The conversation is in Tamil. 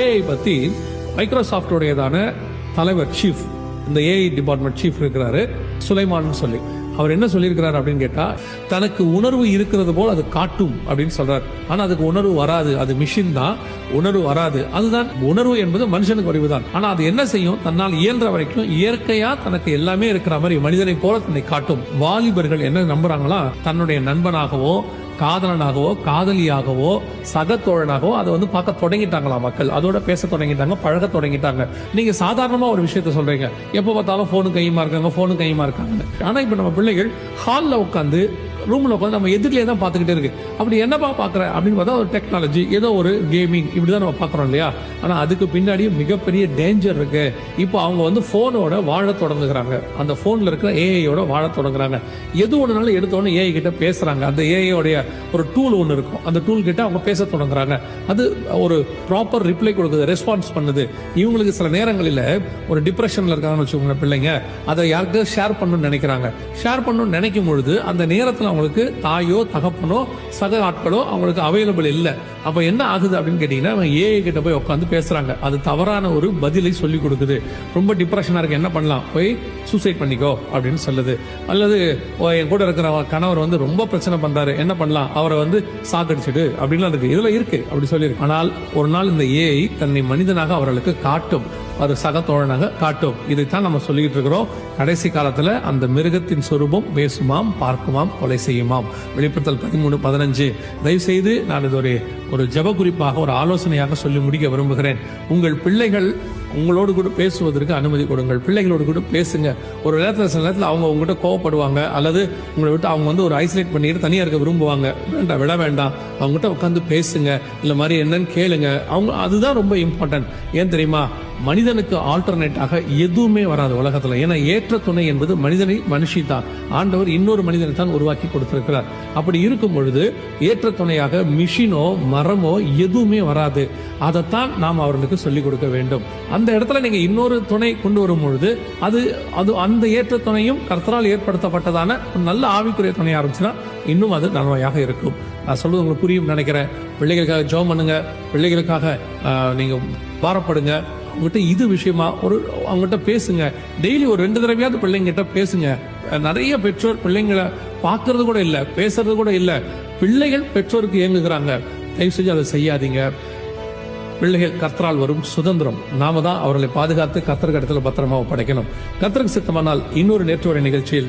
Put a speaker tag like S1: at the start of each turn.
S1: ஏஐ பத்தி மைக்ரோசாஃப்டோடையதான தலைவர் சீஃப் இந்த ஏஐ டிபார்ட்மெண்ட் சீஃப் இருக்கிறாரு சுலைமான் சொல்லி. அவர் என்ன சொல்லியிருக்கிறார் அப்படின்னு கேட்டா தனக்கு உணர்வு இருக்கிறது போல் அது காட்டும் அப்படின்னு சொல்றார். ஆனா அதுக்கு உணர்வு வராது அது மிஷின் தான். உணர்வு வராது. அதுதான் உணர்வு என்பது மனுஷனுக்கு வடிவு தான். ஆனா அது என்ன செய்யும்? தன்னால் இயன்ற வரைக்கும் இயற்கையா தனக்கு எல்லாமே இருக்கிற மாதிரி மனிதனை போல தன்னை காட்டும். வாலிபர்கள் என்ன நம்புறாங்களா? தன்னுடைய நண்பனாகவோ காதலனாகவோ காதலியாகவோ சக தோழனாகவோ அதை வந்து பார்க்க தொடங்கிட்டாங்களா மக்கள்? அதோட பேச தொடங்கிட்டாங்க பழக தொடங்கிட்டாங்க. நீங்க சாதாரணமா ஒரு விஷயத்த சொல்றீங்க. எப்போ பார்த்தாலும் ஃபோனு கையுமா இருக்காங்க ஃபோனு கையுமா இருக்காங்க ஆனா இப்ப நம்ம பிள்ளைகள் ஹாலில் உட்காந்து ரூமில் உட்காந்து நம்ம எதிரிலே தான் பார்த்துக்கிட்டே இருக்கு. அப்படி என்னப்பா பார்க்குற? அப்படின்னு பார்த்தா ஒரு டெக்னாலஜி ஏதோ ஒரு கேமிங் இப்படி தான் நம்ம பார்க்குறோம் இல்லையா? ஆனால் அதுக்கு பின்னாடி மிகப்பெரிய டேஞ்சர் இருக்கு. இப்போ அவங்க வந்து ஃபோனோட வாழ தொடங்குகிறாங்க. அந்த ஃபோனில் இருக்கிற ஏஐயோட வாழ தொடங்குறாங்க. எது ஒன்றுனாலும் எடுத்தோடனே ஏஐ கிட்ட பேசுகிறாங்க அந்த ஏஐயோடைய ஒரு டூல் ஒன்று இருக்கும். அந்த டூல் கிட்ட அவங்க பேச தொடங்குறாங்க. அது ஒரு ப்ராப்பர் ரிப்ளை கொடுக்குது ரெஸ்பான்ஸ் பண்ணுது. இவங்களுக்கு சில நேரங்களில் ஒரு டிப்ரெஷனில் இருக்காங்கன்னு வச்சுக்கோங்க பிள்ளைங்க. அதை யாருக்கு ஷேர் பண்ணணும்னு நினைக்கிறாங்க. ஷேர் பண்ணணும்னு நினைக்கும் பொழுது அந்த நேரத்தில் அவங்களுக்கு தாயோ தகப்பனோ சக ஆட்களோ அவங்களுக்கு அவைலபிள் இல்லை. அப்போ என்ன ஆகுது அப்படின்னு கேட்டிங்கன்னா அவங்க ஏஐ கிட்ட போய் உட்காந்து பேசுறாங்க. அது தவறான ஒரு பதிலை சொல்லி கொடுக்குது. ரொம்ப டிப்ரெஷனாக இருக்கு. என்ன பண்ணலாம்? போய் சூசைட் பண்ணிக்கோ அப்படின்னு சொல்லுது. அல்லது ஓ, என் கூட இருக்கிற கணவர் வந்து ரொம்ப பிரச்சனை பண்றாரு. என்ன பண்ணலாம்? அவரை வந்து சாக்கடிச்சிடு அப்படின்லாம் அதுக்கு இதுல இருக்கு அப்படி சொல்லியிருக்கு. ஆனால் ஒரு நாள் இந்த ஏஐ தன்னை மனிதனாக அவர்களுக்கு காட்டும். அது சகத்தோழனாக காட்டும். இதைத்தான் நம்ம சொல்லிட்டு இருக்கிறோம். கடைசி காலத்துல அந்த மிருகத்தின் சொரூபம் பேசுமாம் பார்க்குமாம் கொலை செய்யுமாம். வெளிப்படுத்தல் பதிமூணு பதினஞ்சு. தயவு செய்து நான் இது ஒரு ஒரு ஜெப குறிப்பாக ஒரு ஆலோசனையாக சொல்லி முடிக்க விரும்புகிறேன். உங்கள் பிள்ளைகள் உங்களோடு கூட பேசுவதற்கு அனுமதி கொடுங்கள். பிள்ளைகளோடு கூட பேசுங்க. ஒரு நேரத்தில் சில நேரத்தில் அவங்க உங்ககிட்ட கோவப்படுவாங்க அல்லது உங்களை விட்டு அவங்க வந்து ஒரு ஐசோலேட் பண்ணிட்டு தனியாக இருக்க விரும்புவாங்க. வேண்டாம் விட வேண்டாம். அவங்ககிட்ட உட்காந்து பேசுங்க. இல்லை மாதிரி என்னன்னு கேளுங்க. அவங்க அதுதான் ரொம்ப இம்பார்ட்டன்ட் ஏன் தெரியுமா? மனிதனுக்கு ஆல்டர்னேட்டாக எதுவுமே வராது உலகத்தில். ஏன்னா ஏற்ற துணை என்பது மனிதனை மனுஷி தான் ஆண்டவர் இன்னொரு மனிதனை தான் உருவாக்கி கொடுத்திருக்கிறார். அப்படி இருக்கும் பொழுது ஏற்ற துணையாக மிஷினோ மரமோ எதுவுமே வராது. அதைத்தான் நாம் அவர்களுக்கு சொல்லிக் கொடுக்க வேண்டும். அந்த இடத்துல நீங்க இன்னொரு துணை கொண்டு வரும் பொழுது அது அது அந்த ஏற்ற துணையும் கர்த்தரால் ஏற்படுத்தப்பட்டதான ஒரு நல்ல ஆவிக்குரிய துணையாக இருந்துச்சுன்னா இன்னும் அது நன்மையாக இருக்கும். நான் சொல்வது உங்களுக்கு புரியும் நினைக்கிறேன். பிள்ளைகளுக்காக ஜோம் பண்ணுங்க. பிள்ளைகளுக்காக நீங்கள் நீங்க பாரப்படுங்க. அவங்ககிட்ட இது விஷயமா ஒரு அவங்ககிட்ட பேசுங்க. டெய்லி ஒரு ரெண்டு தடவையாவது பிள்ளைங்கிட்ட பேசுங்க. நிறைய பெற்றோர் பிள்ளைங்களை பார்க்கறது கூட இல்லை பேசுறது கூட இல்லை. பிள்ளைகள் பெற்றோருக்கு இயங்குகிறாங்க தயவு செஞ்சு அதை செய்யாதீங்க. பிள்ளைகள் கத்தரால் வரும் சுதந்திரம். நாம தான் அவர்களை பாதுகாத்து கத்தருக்கு இடத்துல பத்திரமா ஒப்படைக்கணும் கத்தருக்கு சித்தமானால் இன்னொரு நேற்று நிகழ்ச்சியில்